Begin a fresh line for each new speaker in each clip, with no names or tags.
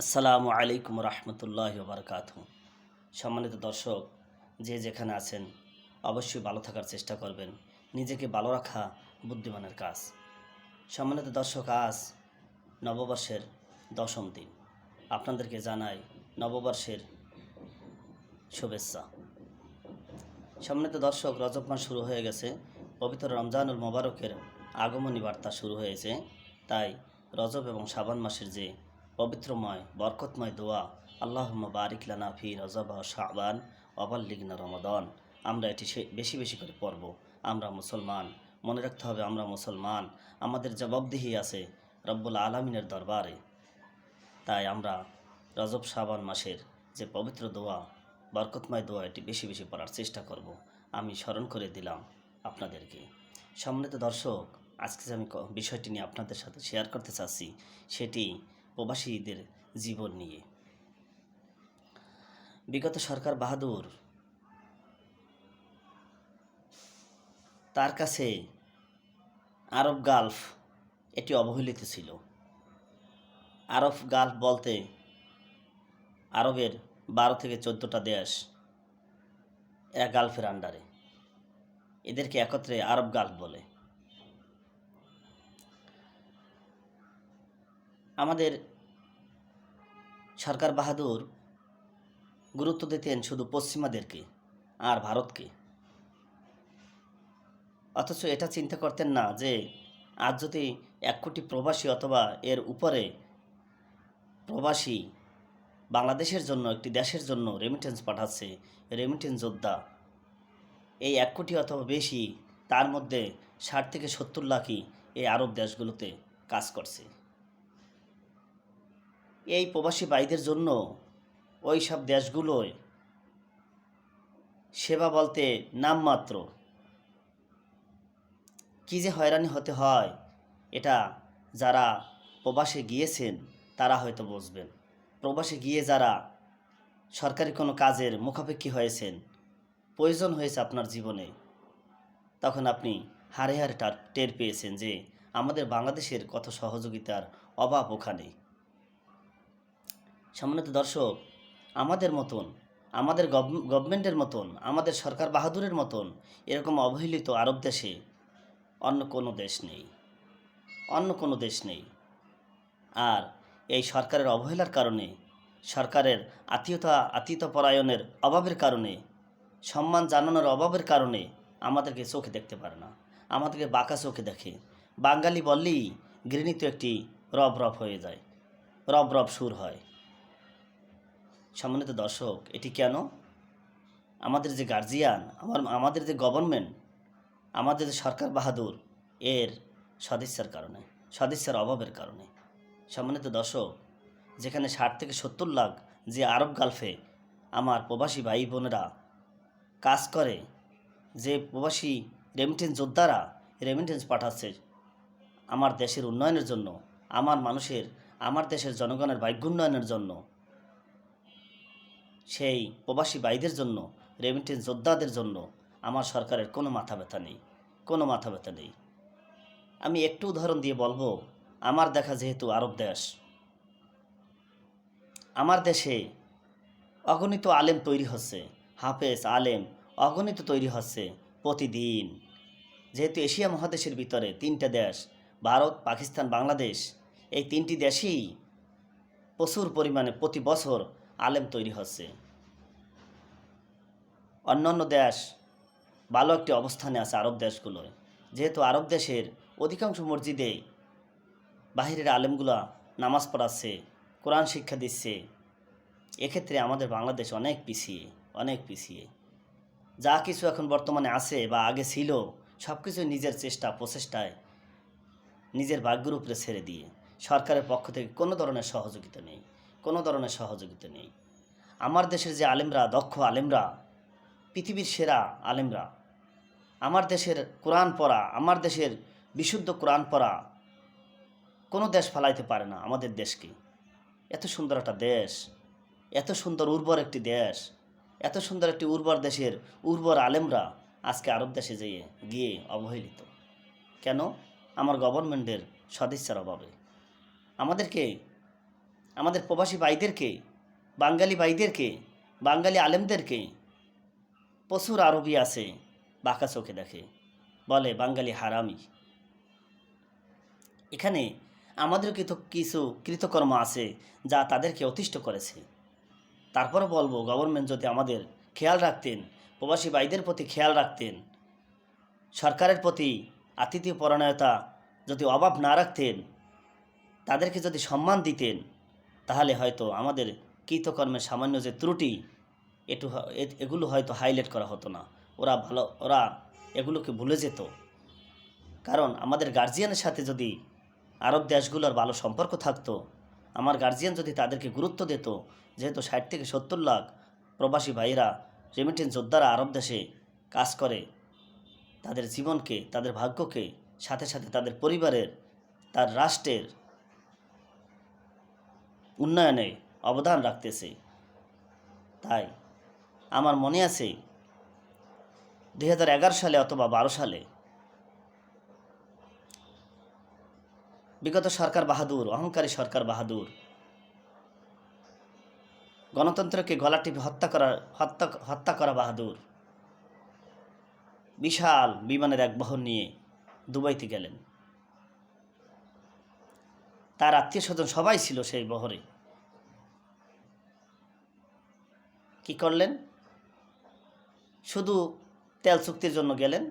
আসসালামু আলাইকুম রহমতুল্লাহ বারকাত সম্মানিত দর্শক, যে যেখানে আছেন, অবশ্যই ভালো থাকার চেষ্টা করবেন। নিজেকে ভালো রাখা বুদ্ধিমানের কাজ। সম্মানিত দর্শক, আজ নববর্ষের দশম দিন। আপনাদেরকে জানাই নববর্ষের শুভেচ্ছা। সম্মানিত দর্শক, রজব মাস শুরু হয়ে গেছে। পবিত্র রমজানুল মোবারকের আগমনী বার্তা শুরু হয়েছে। তাই রজব এবং শাবান মাসের যে পবিত্রময়, বরকতময় দোয়া। আল্লাহ বারিক লানা ফি রজব ও শাবান অবাল্লিগনা রমাদন। আমরা এটি বেশি বেশি করে পড়ব। আমরা মুসলমান। মনে রাখতে হবে আমরা মুসলমান। আমাদের জবাবদিহি আছে রব্বুল আলমিনের দরবারে। তাই আমরা রজব শাবান মাসের যে পবিত্র দোয়া, বরকতময় দোয়া, এটি বেশি বেশি পড়ার চেষ্টা করব। আমি স্মরণ করে দিলাম আপনাদেরকে। সম্মানিত দর্শক, আজকে যে আমি বিষয়টি নিয়ে আপনাদের সাথে শেয়ার করতে চাচ্ছি, সেটি প্রবাসীদের জীবন নিয়ে। বিগত সরকার বাহাদুর তার কাছে আরব গালফ এটি অবহেলিত ছিল। আরব গালফ বলতে আরবের বারো থেকে চোদ্দোটা দেশ এরা গালফের আন্ডারে। এদেরকে একত্রে আরব গালফ বলে। আমাদের সরকার বাহাদুর গুরুত্ব দিতেন শুধু পশ্চিমাদেরকে আর ভারতকে। অথচ এটা চিন্তা করতেন না যে আজ যদি এক কোটি প্রবাসী অথবা এর উপরে প্রবাসী বাংলাদেশের জন্য, একটি দেশের জন্য রেমিটেন্স পাঠাচ্ছে রেমিটেন্স যোদ্ধা, এই এক কোটি অথবা বেশি, তার মধ্যে ষাট থেকে সত্তর লাখই এই আরব দেশগুলোতে কাজ করছে। এই প্রবাসী ভাইদের জন্য ওই সব দেশগুলোয় সেবা বলতে নামমাত্র কী যে হয়রানি হতে হয়, এটা যারা প্রবাসে গিয়েছেন, তারা হয়তো বুঝবেন। প্রবাসে গিয়ে যারা সরকারি কোনো কাজের মুখাপেক্ষী হয়েছেন, প্রয়োজন হয়েছে আপনার জীবনে। তখন আপনি হারে হারে টার টের পেয়েছেন যে আমাদের বাংলাদেশের কত সহযোগিতার অভাব ওখানে। সম্মানিত দর্শক, আমাদের মতন, আমাদের গভ- গভর্নমেন্টের মতন, আমাদের সরকার বাহাদুরের মতন এরকম অবহেলিত আরব দেশে অন্য কোনো দেশ নেই। অন্য কোনো দেশ নেই। আর এই সরকারের অবহেলার কারণে, সরকারের আত্মীয়তা আত্মীয়তাপরায়ণের অভাবের কারণে, সম্মান জানানোর অভাবের কারণে আমাদেরকে চোখে দেখতে পারে না। আমাদেরকে বাঁকা চোখে দেখে। বাঙালি বললেই ঘৃণিত একটি রব রব হয়ে যায়। রব রব সুর হয়। সম্মানিত দর্শক, এটি কেন? আমাদের যে গার্জিয়ান আমার, আমাদের যে গভর্নমেন্ট আমাদের যে সরকার বাহাদুর, এর সদিচ্ছার কারণে, সদিচ্ছার অভাবের কারণে। সম্মানিত দর্শক, যেখানে ষাট থেকে সত্তর লাখ যে আরব গালফে আমার প্রবাসী ভাই বোনেরা কাজ করে, যে প্রবাসী রেমিটেন্স যোদ্ধারা রেমিটেন্স পাঠাচ্ছে আমার দেশের উন্নয়নের জন্য, আমার মানুষের, আমার দেশের জনগণের ভাগ্য উন্নয়নের জন্য সেই প্রবাসী ভাইদের জন্য রেমিটেন্স যোদ্ধাদের জন্য আমার সরকারের কোনো মাথা ব্যথা নেই, কোনো মাথা ব্যথা নেই। আমি একটু উদাহরণ দিয়ে বলব, আমার দেখা যেহেতু আরব দেশ, আমার দেশে অগণিত আলেম তৈরি হচ্ছে, হাফেজ, আলেম অগণিত তৈরি হচ্ছে প্রতিদিন। যেহেতু এশিয়া মহাদেশের ভিতরে তিনটা দেশ, ভারত, পাকিস্তান, বাংলাদেশ, এই তিনটি দেশেই প্রচুর পরিমাণে প্রতি বছর আলেম তৈরি হচ্ছে। অন্যান্য দেশ ভালো একটি অবস্থানে আছে আরব দেশগুলোয় যেহেতু আরব দেশের অধিকাংশ মসজিদে বাহিরের আলেমগুলা নামাজ পড়াচ্ছে, কোরআন শিক্ষা দিচ্ছে। এক্ষেত্রে আমাদের বাংলাদেশ অনেক পিছিয়ে অনেক পিছিয়ে। যা কিছু এখন বর্তমানে আছে বা আগে ছিল সব কিছু নিজের চেষ্টা, প্রচেষ্টায় নিজের ভাগ্যের উপরে ছেড়ে দিয়ে সরকারের পক্ষ থেকে কোনো ধরনের সহযোগিতা নেই। কোনো ধরনের সহযোগিতা নেই। আমার দেশের যে আলেমরা, দক্ষ আলেমরা, পৃথিবীর সেরা আলেমরা, আমার দেশের কোরআন পড়া, আমার দেশের বিশুদ্ধ কোরআন পড়া, কোনো দেশ ফালাইতে পারে না আমাদের দেশকে। এত সুন্দর একটা দেশ, এত সুন্দর উর্বর একটি দেশ, এত সুন্দর একটি উর্বর দেশের উর্বর আলেমরা আজকে আরব দেশে যেয়ে, গিয়ে অবহেলিত। কেন? আমার গভর্নমেন্টের সদিচ্ছার অভাবে। আমাদেরকে আমাদের প্রবাসী ভাইদেরকে, বাঙালি ভাইদেরকে, বাঙালি আলেমদেরকে, প্রচুর আরবি আছে, বাঁকা চোখে দেখে, বলে বাঙালি হারামি। এখানে আমাদের কিছু কিছু কৃতকর্ম আছে যা তাদেরকে অতিষ্ঠ করেছে। তারপরে বলব গভর্নমেন্ট যদি আমাদের খেয়াল রাখতেন, প্রবাসী ভাইদের প্রতি খেয়াল রাখতেন, সরকারের প্রতি আতিথ্য পরায়ণতা যদি অভাব না রাখতেন, তাদেরকে যদি সম্মান দিতেন তাহলে হয়তো আমাদের কৃতকর্মের সামান্য যে ত্রুটি, এটু এগুলো হয়তো হাইলাইট করা হতো না। ওরা ভালো, ওরা এগুলোকে ভুলে যেত। কারণ আমাদের গার্জিয়ানের সাথে যদি আরব দেশগুলোর ভালো সম্পর্ক থাকতো, আমার গার্জিয়ান যদি তাদেরকে গুরুত্ব দিত, যেহেতু ষাট থেকে সত্তর লাখ প্রবাসী ভাইরা রেমিটেন্স যোদ্ধারা আরব দেশে কাজ করে, তাদের জীবনকে, তাদের ভাগ্যকে, সাথে সাথে তাদের পরিবারের, তার রাষ্ট্রের উন্নয়নে অবদান রাখতেছে। তাই আমার মনে আছে দু হাজার এগারো সালে অথবা বারো সালে বিগত সরকার বাহাদুর, অহংকারী সরকার বাহাদুর গণতন্ত্রকে গলা টিপে হত্যা করা, হত্যা হত্যা করা বাহাদুর বিশাল বিমানের এক বহর নিয়ে দুবাইতে গেলেন। তার আত্মীয় স্বজন সবাই ছিল সেই বহরে। কি করলেন? শুধু তেল চুক্তির জন্য গেলেন।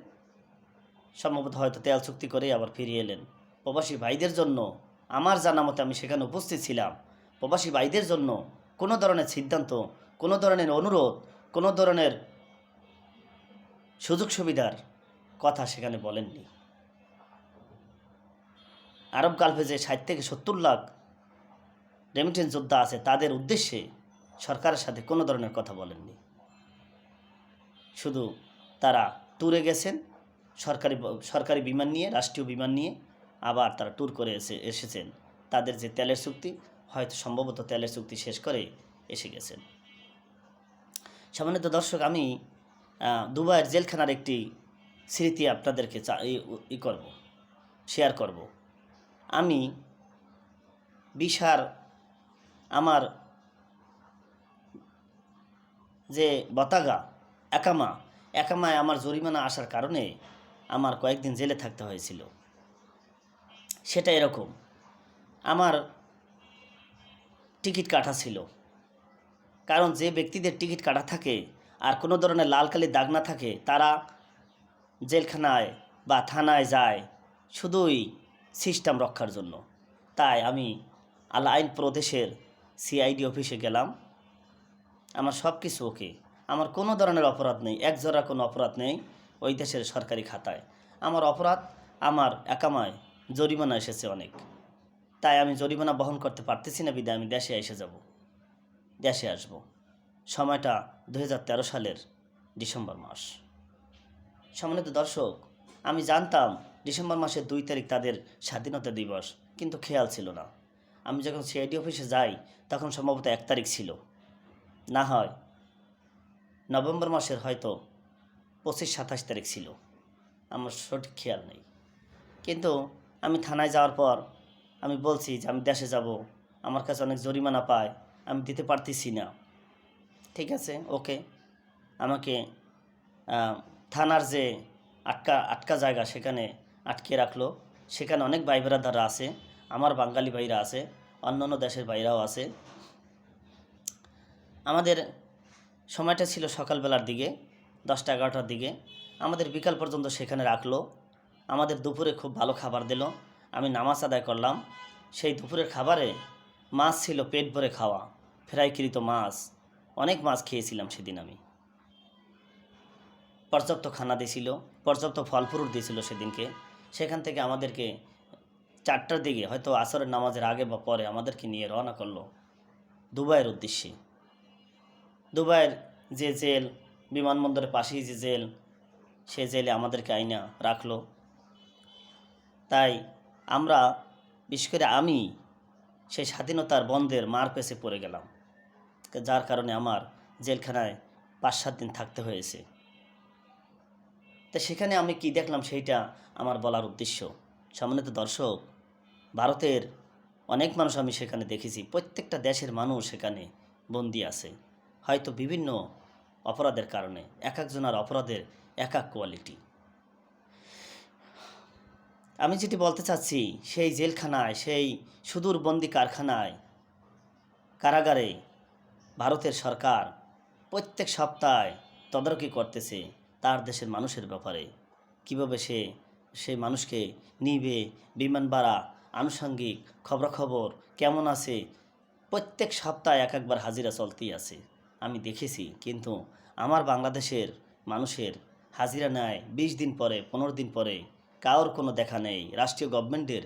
সম্ভবত হয়তো তেল চুক্তি করেই আবার ফিরিয়ে এলেন। প্রবাসী ভাইদের জন্য আমার জানা মতে আমি সেখানে উপস্থিত ছিলাম। প্রবাসী ভাইদের জন্য কোনো ধরনের সিদ্ধান্ত, কোনো ধরনের অনুরোধ, কোনো ধরনের সুযোগ সুবিধার কথা সেখানে বলেননি। আরব গালফে যে ষাট থেকে সত্তর লাখ রেমিটেন্স যোদ্ধা আছে, তাদের উদ্দেশ্যে সরকারের সাথে কোনো ধরনের কথা বলেননি। শুধু তারা ট্যুরে গেছেন, সরকারি সরকারি বিমান নিয়ে, রাষ্ট্রীয় বিমান নিয়ে আবার তারা ট্যুর করে এসে, এসেছেন। তাদের যে তেলের চুক্তি, হয়তো সম্ভবত তেলের চুক্তি শেষ করে এসে গেছেন। সামান্যত দর্শক, আমি দুবাইয়ের জেলখানার একটি স্মৃতি আপনাদেরকে চা ই করব শেয়ার করব। আমি বিশার আমার যে বতাগা, একামা, একামায় আমার জরিমানা আসার কারণে আমার কয়েকদিন জেলে থাকতে হয়েছিল। সেটা এরকম। আমার টিকিট কাটা ছিল। কারণ যে ব্যক্তিদের টিকিট কাটা থাকে আর কোনো ধরনের লাল কালি দাগ না থাকে, তারা জেলখানায় বা থানায় যায়। শুধুই সিস্টেম রক্ষার জন্য। তাই আমি আল আইন প্রদেশের সিআইডি অফিসে গেলাম। আমার সব কিছু ওকে আমার কোনো ধরনের অপরাধ নেই এক জোড়া কোনো অপরাধ নেই ওই দেশের সরকারি খাতায়। আমার অপরাধ, আমার একামায় জরিমানা এসেছে অনেক। তাই আমি জরিমানা বহন করতে পারতেছি না বিদায় আমি দেশে এসে যাব। দেশে আসব। সময়টা দু হাজার তেরো সালের ডিসেম্বর মাস। সম্মানিত দর্শক, আমি জানতাম ডিসেম্বর মাসের দুই তারিখ তাদের স্বাধীনতা দিবস। কিন্তু খেয়াল ছিল না। আমি যখন সিআইডি অফিসে যাই, তখন সম্ভবত এক তারিখ ছিল। না হয়, নভেম্বর মাসের হয়তো পঁচিশ সাতাশ তারিখ ছিল। আমার সঠিক খেয়াল নেই। কিন্তু আমি থানায় যাওয়ার পর আমি বলছি যে আমি দেশে যাব, আমার কাছে অনেক জরিমানা পায়, আমি দিতে পারতেছি না। ঠিক আছে, ওকে। আমাকে থানার যে আটকা আটকা জায়গা, সেখানে আটকে রাখল। সেখানে অনেক ভাই বেড়াদাররা আছে, আমার বাঙালি ভাইরা আছে অন্য অন্য দেশের ভাইরাও আছে। আমাদের সময়টা ছিল সকালবেলার দিকে, দশটা এগারোটার দিকে। আমাদের বিকাল পর্যন্ত সেখানে রাখল। আমাদের দুপুরে খুব ভালো খাবার দিল। আমি নামাজ আদায় করলাম। সেই দুপুরের খাবারে মাছ ছিল পেট ভরে খাওয়া, ফ্রাইকৃত মাছ। অনেক মাছ খেয়েছিলাম সেদিন আমি। পর্যাপ্ত খানা দিয়েছিল পর্যাপ্ত ফল ফ্রুট দিয়েছিল সেদিনকে। সেখান থেকে আমাদেরকে চারটার দিকে হয়তো আসরের নামাজের আগে বা পরে আমাদেরকে নিয়ে রওনা করল দুবাইয়ের উদ্দেশ্যে। দুবাইয়ের যে জেল, বিমানবন্দরের পাশেই যে জেল, সে জেলে আমাদেরকে আইনা রাখল। তাই আমরা, বিশেষ করে আমি, সেই স্বাধীনতার বন্ধের মার পেছে পড়ে গেলাম। যার কারণে আমার জেলখানায় পাঁচ সাত দিন থাকতে হয়েছে। তা সেখানে আমি কি দেখলাম সেইটা আমার বলার উদ্দেশ্য? সম্মানিত দর্শক, ভারতের অনেক মানুষ আমি সেখানে দেখেছি, প্রত্যেকটা দেশের মানুষ সেখানে বন্দি আছে। হয়তো বিভিন্ন অপরাধের কারণে, এক একজনের অপরাধের এক এক কোয়ালিটি। আমি যেটি বলতে চাচ্ছি, সেই জেলখানায়, সেই সুদূর বন্দি কারখানায়, কারাগারে ভারতের সরকার প্রত্যেক সপ্তাহে তদারকি করতেছে তার দেশের মানুষের ব্যাপারে। কীভাবে সে সেই মানুষকে নিবে, বিমান ভাড়া, আনুষঙ্গিক খবরাখবর, কেমন আছে? প্রত্যেক সপ্তাহে এক একবার হাজিরা চলতেই আছে। আমি দেখেছি, কিন্তু আমার বাংলাদেশের মানুষের হাজিরা নেয় বিশ দিন পরে, পনেরো দিন পরে। কারোর কোনো দেখা নেই। রাষ্ট্রীয় গভর্নমেন্টের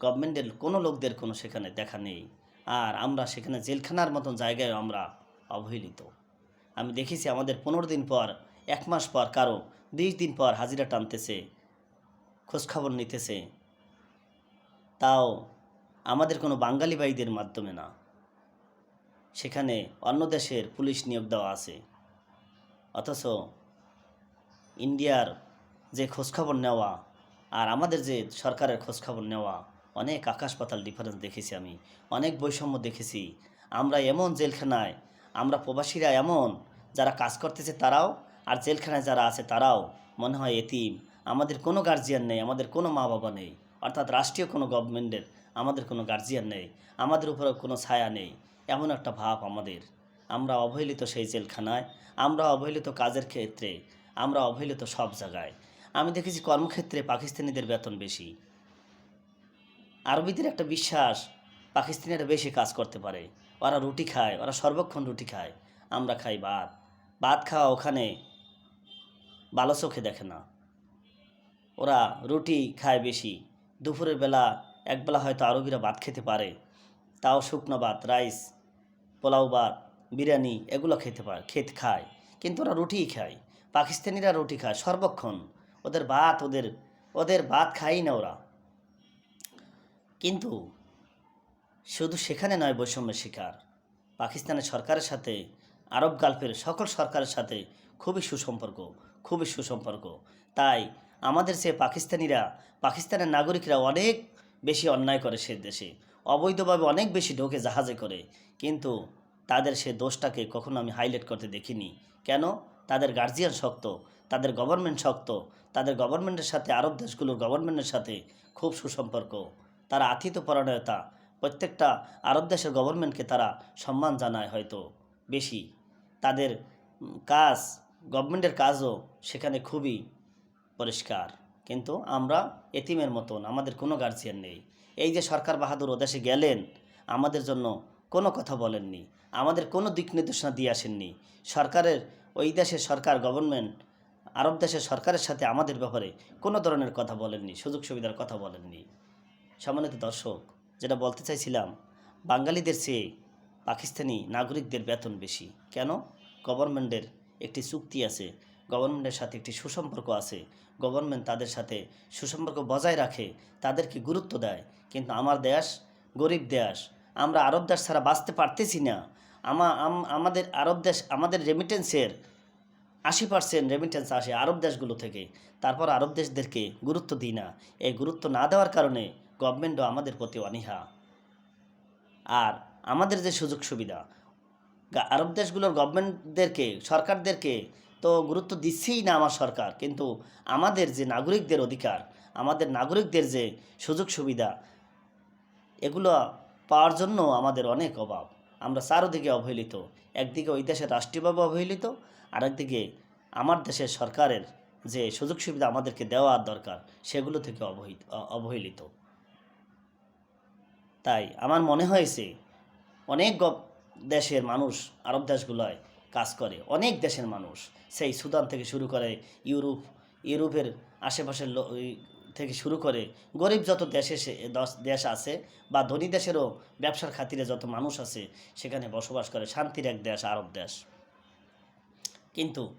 গভর্নমেন্টের কোনো লোকদের কোনো সেখানে দেখা নেই। আর আমরা সেখানে জেলখানার মতন জায়গায় আমরা অবহেলিত। আমি দেখেছি আমাদের পনেরো দিন পর এক মাস পর কারও বিশ দিন পর হাজিরা টানতেছে, খোঁজখবর নিতেছে। তাও আমাদের কোনো বাঙালি ভাইদের মাধ্যমে না। সেখানে অন্য দেশের পুলিশ নিয়োগ দেওয়া আছে। অথচ ইন্ডিয়ার যে খোঁজখবর নেওয়া আর আমাদের যে সরকারের খোঁজখবর নেওয়া, অনেক আকাশ পাতাল ডিফারেন্স দেখেছি আমি, অনেক বৈষম্য দেখেছি। আমরা এমন জেলখানায়, আমরা প্রবাসীরা এমন, যারা কাজ করতেছে তারাও আর জেলখানায় যারা আছে তারাও মনে হয় এতিম। আমাদের কোনো গার্জিয়ান নেই, আমাদের কোনো মা বাবা নেই। অর্থাৎ রাষ্ট্রীয় কোনো গভর্নমেন্টের আমাদের কোনো গার্জিয়ান নেই। আমাদের উপরে কোনো ছায়া নেই। এমন একটা ভাব আমাদের। আমরা অবহেলিত সেই জেলখানায়, আমরা অবহেলিত কাজের ক্ষেত্রে, আমরা অবহেলিত সব জায়গায়। আমি দেখেছি কর্মক্ষেত্রে পাকিস্তানিদের বেতন বেশি। আরবিদের একটা বিশ্বাস, পাকিস্তানিরা বেশি কাজ করতে পারে। ওরা রুটি খায়, ওরা সর্বক্ষণ রুটি খায়। আমরা খাই ভাত। ভাত খাওয়া ওখানে ভালো চোখে দেখে না। ওরা রুটি খায় বেশি। দুপুরের বেলা একবেলা হয়তো আরবিরা ভাত খেতে পারে। তাও শুকনো ভাত, রাইস, পোলাও ভাত, বিরিয়ানি এগুলো খেতে পারে খেত খায়। কিন্তু ওরা রুটিই খায়। পাকিস্তানিরা রুটি খায় সর্বক্ষণ। ওদের ভাত ওদের ওদের ভাত খায়ই না ওরা। কিন্তু শুধু সেখানে নয় বৈষম্যের শিকার। পাকিস্তানের সরকারের সাথে, আরব গালফের সকল সরকারের সাথে খুবই সুসম্পর্ক। খুবই সুসম্পর্ক। তাই আমাদের সে পাকিস্তানিরা, পাকিস্তানের নাগরিকরা অনেক বেশি অন্যায় করে সে দেশে। অবৈধভাবে অনেক বেশি ঢোকে, জাহাজে করে। কিন্তু তাদের সে দোষটাকে কখনো আমি হাইলাইট করতে দেখিনি। কেন? তাদের গার্জিয়ান শক্ত, তাদের গভর্নমেন্ট শক্ত, তাদের গভর্নমেন্টের সাথে, আরব দেশগুলোর গভর্নমেন্টের সাথে খুব সুসম্পর্ক। তারা আতিথ্য পরায়ণতা, প্রত্যেকটা আরব দেশের গভর্নমেন্টকে তারা সম্মান জানায় হয়তো বেশি। তাদের কাজ গভর্নমেন্টের কাজও সেখানে খুবই পরিষ্কার। কিন্তু আমরা এতিমের মতন, আমাদের কোনো গার্জিয়ান নেই। এই যে সরকার বাহাদুর ওদেশে গেলেন, আমাদের জন্য কোনো কথা বলেননি। আমাদের কোনো দিক নির্দেশনা দিয়ে আসেননি। সরকারের, ওই দেশের সরকার গভর্নমেন্ট আরব দেশের সরকারের সাথে আমাদের ব্যাপারে কোনো ধরনের কথা বলেননি, সুযোগ সুবিধার কথা বলেননি। সম্মানিত দর্শক, যেটা বলতে চাইছিলাম, বাঙালিদের চেয়ে পাকিস্তানি নাগরিকদের বেতন বেশি। কেন? গভর্নমেন্টের একটি চুক্তি আছে, গভর্নমেন্টের সাথে একটি সুসম্পর্ক আছে। গভর্নমেন্ট তাদের সাথে সুসম্পর্ক বজায় রাখে, তাদেরকে গুরুত্ব দেয়। কিন্তু আমার দেশ গরিব দেশ, আমরা আরব দেশ ছাড়া বাঁচতে পারতেছি না। আমা, আম- আমাদের আরব দেশ, আমাদের রেমিটেন্সের আশি পার্সেন্ট রেমিটেন্স আসে আরব দেশগুলো থেকে। তারপর আরব দেশদেরকে গুরুত্ব দিই না। এই গুরুত্ব না দেওয়ার কারণে গভর্নমেন্টও আমাদের প্রতি অনীহা। আর আমাদের যে সুযোগ সুবিধা আরব দেশগুলোর গভর্নমেন্টদেরকে সরকারদেরকে তো গুরুত্ব দিচ্ছেই না আমার সরকার। কিন্তু আমাদের যে নাগরিকদের অধিকার, আমাদের নাগরিকদের যে সুযোগ সুবিধা, এগুলো পাওয়ার জন্য আমাদের অনেক অভাব। আমরা চারোদিকে অবহেলিত। একদিকে ওই দেশের রাষ্ট্রীয়ভাবে অবহেলিত, আরেকদিকে আমার দেশের সরকারের যে সুযোগ সুবিধা আমাদেরকে দেওয়ার দরকার, সেগুলো থেকে অবহিত অবহেলিত। তাই আমার মনে হয়েছে, অনেক দেশের মানুষ, আরব দেশগুলোয় কাজ করে, অনেক দেশের মানুষ। সেই সুদান থেকে শুরু করে ইউরোপ, ইউরোপের আশেপাশের থেকে শুরু করে গরিব যত দেশে দশ- আছে বা ধনী দেশেরও ব্যবসার খাতিরে যত মানুষ আছে, সেখানে বসবাস করে, শান্তির এক দেশ, আরব দেশ। কিন্তু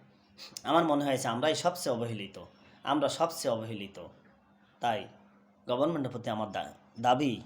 আমার মনে হয়েছে আমরাই সবচেয়ে অবহেলিত। আমরা সবচেয়ে অবহেলিত। তাই গভর্নমেন্টের প্রতি আমার দাবি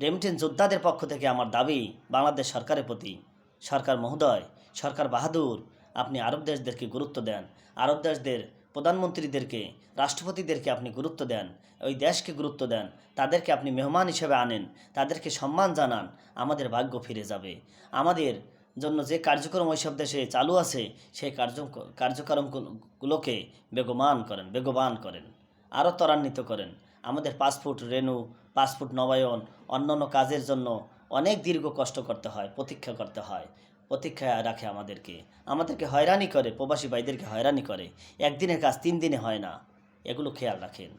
রেমিটেন্স যোদ্ধাদের পক্ষ থেকে আমার দাবি, বাংলাদেশ সরকারের প্রতি। সরকার মহোদয়, সরকার বাহাদুর, আপনি আরব দেশদেরকে গুরুত্ব দেন। আরব দেশদের প্রধানমন্ত্রীদেরকে, রাষ্ট্রপতিদেরকে আপনি গুরুত্ব দেন। ওই দেশকে গুরুত্ব দেন। তাদেরকে আপনি মেহমান হিসেবে আনেন। তাদেরকে সম্মান জানান। আমাদের ভাগ্য ফিরে যাবে। আমাদের জন্য যে কার্যক্রম ওইসব দেশে চালু আছে, সেই কার্য কার্যক্রমগুলোকে বেগমান করেন, বেগবান করেন। আরও ত্বরান্বিত করেন। আমাদের পাসপোর্ট রেনু পাসপোর্ট নবায়ন, অন্যান্য কাজের জন্য অনেক দীর্ঘ কষ্ট করতে হয়, প্রতীক্ষা করতে হয় প্রতীক্ষায় রাখে আমাদেরকে। আমাদেরকে হয়রানি করে, প্রবাসী ভাইদেরকে হয়রানি করে। একদিনের কাজ তিন দিনে হয় না। এগুলো খেয়াল রাখেন।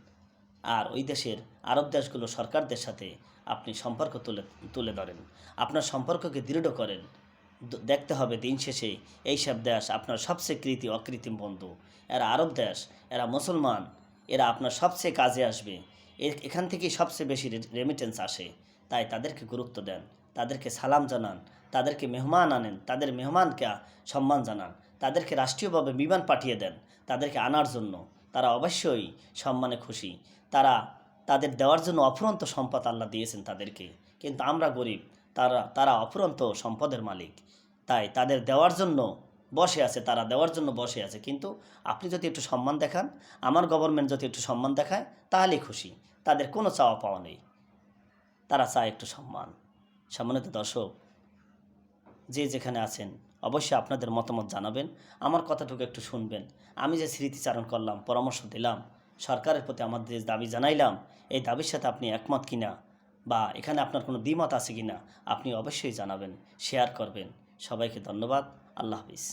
আর ওই দেশের আরব দেশগুলো সরকারদের সাথে আপনি সম্পর্ক তুলে তুলে ধরেন। আপনার সম্পর্ককে দৃঢ় করেন। দেখতে হবে দিন শেষে এইসব দেশ আপনার সবচেয়ে কৃতি, অকৃত্রিম বন্ধু। এরা আরব দেশ, এরা মুসলমান, এরা আপনার সবচেয়ে কাজে আসবে। এখান থেকেই সবচেয়ে বেশি রেমিটেন্স আসে। তাই তাদেরকে গুরুত্ব দেন, তাদেরকে সালাম জানান, তাদেরকে মেহমান আনেন, তাদের মেহমানকে সম্মান জানান, তাদেরকে রাষ্ট্রীয়ভাবে বিমান পাঠিয়ে দেন, তাদেরকে আনার জন্য। তারা অবশ্যই সম্মানে খুশি। তারা তাদের দেওয়ার জন্য অফুরন্ত সম্পদ আল্লাহ দিয়েছেন তাদেরকে। কিন্তু আমরা গরিব, তারা তারা অফুরন্ত সম্পদের মালিক। তাই তাদের দেওয়ার জন্য বসে আছে, তারা দেওয়ার জন্য বসে আছে। কিন্তু আপনি যদি একটু সম্মান দেখান, আমার গভর্নমেন্ট যদি একটু সম্মান দেখায়, তাহলেই খুশি। তাদের কোনো চাওয়া পাওয়া নেই। তারা চায় একটু সম্মান। সম্মানিত দর্শক, যে যেখানে আছেন, অবশ্যই আপনাদের মতামত জানাবেন। আমার কথাটুকু একটু শুনবেন। আমি যে স্মৃতিচারণ করলাম, পরামর্শ দিলাম, সরকারের প্রতি আমাদের যে দাবি জানাইলাম, এই দাবির সাথে আপনি একমত কিনা বা এখানে আপনার কোনো দ্বিমত আছে কিনা, আপনি অবশ্যই জানাবেন শেয়ার করবেন। সবাইকে ধন্যবাদ। আল্লাহ হাফিজ।